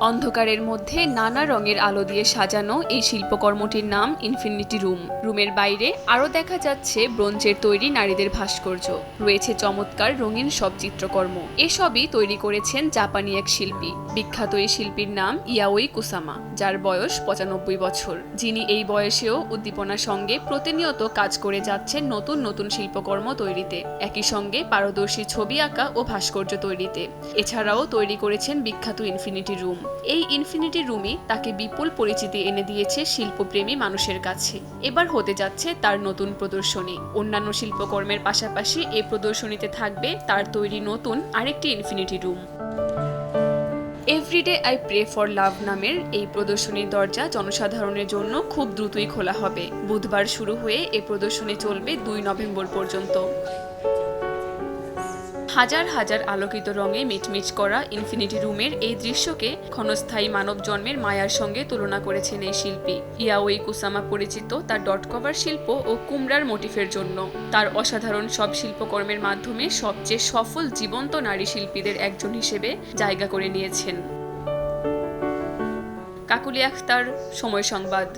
অন্ধকারের মধ্যে নানা রঙের আলো দিয়ে সাজানো এই শিল্পকর্মটির নাম ইনফিনিটি রুম রুমের বাইরে আরও দেখা যাচ্ছে ব্রোঞ্জের তৈরি নারীদের ভাস্কর্য। রয়েছে চমৎকার রঙিন সব চিত্রকর্ম। এসবই তৈরি করেছেন জাপানি এক শিল্পী। বিখ্যাত এই শিল্পীর নাম ইয়াওই কুসামা যার বয়স পঁচানব্বই বছর। যিনি এই বয়সেও উদ্দীপনার সঙ্গে প্রতিনিয়ত কাজ করে যাচ্ছেন নতুন নতুন শিল্পকর্ম তৈরিতে। একই সঙ্গে পারদর্শী ছবি আঁকা ও ভাস্কর্য তৈরিতে। এছাড়াও তৈরি করেছেন বিখ্যাত ইনফিনিটি রুম এই ইনফিনিটি রুমই তাকে বিপুল পরিচিতি এনে দিয়েছে শিল্পপ্রেমী মানুষের কাছে। এবার হতে যাচ্ছে তার নতুন প্রদর্শনী। অন্যান্য শিল্পকর্মের পাশাপাশি এই প্রদর্শনীতে থাকবে তার তৈরি নতুন আরেকটি infinity room. Every day I pray for love নামের এই প্রদর্শনীর দরজা জনসাধারণের জন্য খুব দ্রুতই খোলা হবে। বুধবার শুরু হয়ে এই প্রদর্শনী চলবে দুই নভেম্বর পর্যন্ত। হাজার হাজার আলোকিত রঙে মিটমিট করা ইনফিনিটি রুমের এই দৃশ্যকে ক্ষণস্থায়ী মানব জন্মের মায়ার সঙ্গে তুলনা করেছেন এই শিল্পী। ইয়াওই কুসামা পরিচিত তার ডট কভার শিল্প ও কুমড়ার মোটিফের জন্য। তার অসাধারণ সব শিল্পকর্মের মাধ্যমে সবচেয়ে সফল জীবন্ত নারী শিল্পীদের একজন হিসেবে জায়গা করে নিয়েছেন। কাকুলি আখতার, সময় সংবাদ।